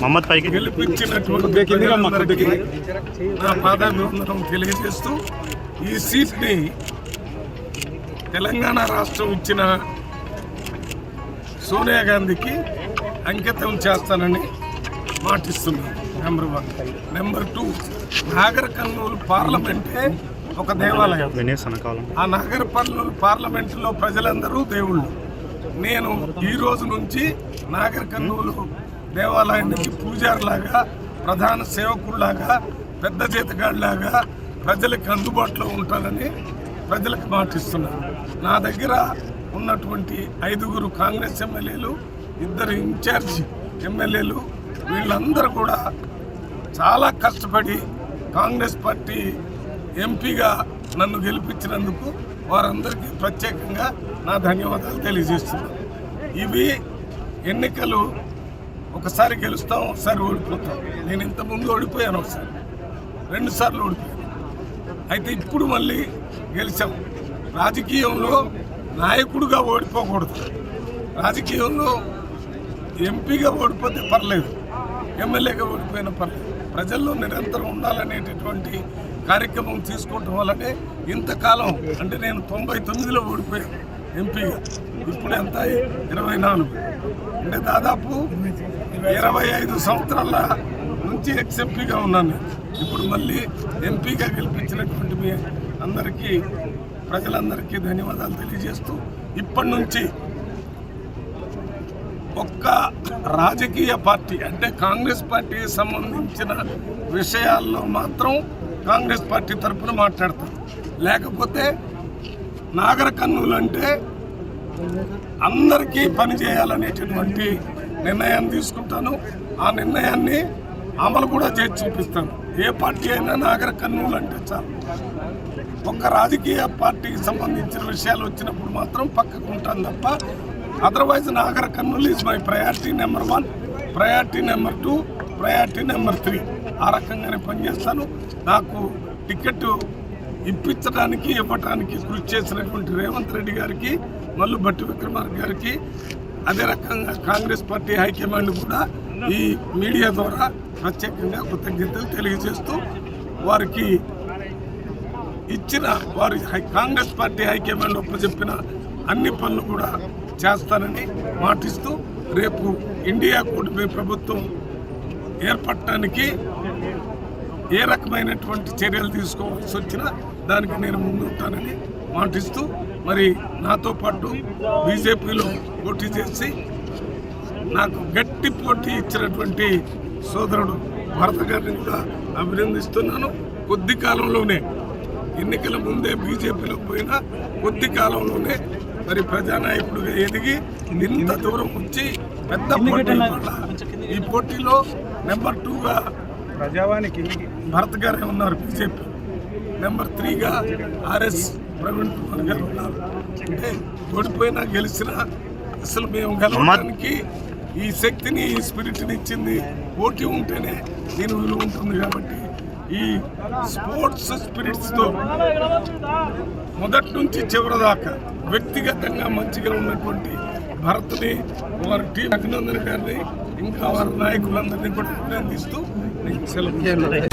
మహమ్మద్ పైకి. నా పాదాభివందనం తెలియజేస్తూ ఈ సీట్ని తెలంగాణ రాష్ట్రం ఇచ్చిన సోనియా గాంధీకి అంకితం చేస్తానని మాటిస్తున్నాను. Number one number two Nagar Kurnool పార్లమెంటే ఒక దేవాలయం. ఆ నాగర్ కర్నూలు పార్లమెంటులో ప్రజలందరూ దేవుళ్ళు. నేను ఈ రోజు నుంచి నాగర్ కర్నూలు దేవాలయానికి పూజారులాగా ప్రధాన సేవకుల్లాగా పెద్ద జీతగాడిలాగా ప్రజలకు అందుబాటులో ఉంటానని ప్రజలకు మాటిస్తున్నాను నా దగ్గర ఉన్నటువంటి ఐదుగురు కాంగ్రెస్ ఎమ్మెల్యేలు ఇద్దరు ఇన్ఛార్జ్ ఎమ్మెల్యేలు వీళ్ళందరూ కూడా చాలా కష్టపడి కాంగ్రెస్ పార్టీ ఎంపీగా నన్ను గెలిపించినందుకు వారందరికీ ప్రత్యేకంగా నా ధన్యవాదాలు తెలియజేస్తున్నాను ఇవి ఎన్నికలు ఒకసారి గెలుస్తాం ఒకసారి ఓడిపోతాం. నేను ఇంతకుముందు ఓడిపోయాను ఒకసారి. రెండు సార్లు ఓడిపోయాను. అయితే ఇప్పుడు మళ్ళీ గెలిచాం. రాజకీయంలో నాయకుడుగా ఓడిపోకూడదు. రాజకీయంలో ఎంపీగా ఓడిపోతే పర్లేదు. ఎమ్మెల్యేగా ఓడిపోయినా పర్లేదు. ప్రజల్లో నిరంతరం ఉండాలనేటటువంటి కార్యక్రమం తీసుకోవటం వల్లనే ఇంతకాలం అంటే నేను తొంభై తొమ్మిదిలో ఓడిపోయాను. ఎంపీగా ఇప్పుడు ఎంత ఇరవై నాలుగు. అంటే దాదాపు ఇరవై ఐదు సంవత్సరాల నుంచి ఎక్స్ ఎంపీగా ఉన్నాను. ఇప్పుడు మళ్ళీ ఎంపీగా గెలిపించినటువంటి మీ అందరికీ ప్రజలందరికీ ధన్యవాదాలు తెలియజేస్తూ ఇప్పటి నుంచి ఒక్క రాజకీయ పార్టీ అంటే కాంగ్రెస్ పార్టీకి సంబంధించిన విషయాల్లో మాత్రం కాంగ్రెస్ పార్టీ తరఫున మాట్లాడతాం. లేకపోతే నాగర కన్నులు అంటే అందరికీ పని చేయాలనేటటువంటి నిర్ణయం తీసుకుంటాను. ఆ నిర్ణయాన్ని అమలు కూడా చేసి చూపిస్తాను. ఏ పార్టీ అయినా నాగర కర్నూలు అంటే చాలు. ఒక రాజకీయ పార్టీకి సంబంధించిన విషయాలు వచ్చినప్పుడు మాత్రం పక్కకు ఉంటాను తప్ప otherwise Nagar Kurnool is my priority number one priority number two priority number three ఆ రకంగానే పనిచేస్తాను. నాకు టికెట్ ఇప్పించడానికి ఇవ్వటానికి కృషి చేసినటువంటి రేవంత్ రెడ్డి గారికి మల్లు భట్టి విక్రమార్క గారికి అదే రకంగా కాంగ్రెస్ పార్టీ హైకమాండ్ కూడా ఈ మీడియా ద్వారా ప్రత్యేకంగా కృతజ్ఞతలు తెలియజేస్తూ వారికి ఇచ్చిన వారి కాంగ్రెస్ పార్టీ హైకమాండ్ ఒప్పచెప్పిన అన్ని పనులు కూడా చేస్తానని మాటిస్తూ రేపు ఇండియా కూటమి ప్రభుత్వం ఏర్పడటానికి ఏ రకమైనటువంటి చర్యలు తీసుకోవాల్సి వచ్చినా దానికి నేను ముందుంటానని మాటిస్తూ మరి నాతో పాటు బీజేపీలో పోటీ చేసి నాకు గట్టి పోటీ ఇచ్చినటువంటి సోదరుడు భరత గారిని కూడా అభినందిస్తున్నాను. కొద్ది కాలంలోనే ఎన్నికల ముందే బీజేపీలో పోయినా కొద్ది కాలంలోనే మరి ప్రజానాయకుడిగా ఎదిగి ఇంత దూరం వచ్చి పెద్ద పోటీ ఈ పోటీలో నెంబర్ టూగా ప్రజావానికి భరత్ గారే ఉన్నారు బీజేపీ నెంబర్ త్రీగా ఆర్ఎస్ ప్రవీణ్ కుమార్ గారు ఉన్నారు. అంటే ఓడిపోయినా గెలిచినా అసలు మేము గెలవడానికి ఈ శక్తిని ఈ స్పిరిట్ని ఇచ్చింది పోటీ ఉంటేనే దీని విలువ ఉంటుంది కాబట్టి ఈ స్పోర్ట్స్ స్పిరిట్స్తో మొదటి నుంచి చివరి దాకా వ్యక్తిగతంగా మంచిగా ఉన్నటువంటి భరత్ని వారి టీం అభినందన్ గారిని ఇంకా వారి నాయకులందరినీ కూడా అభినందిస్తూ సెలవు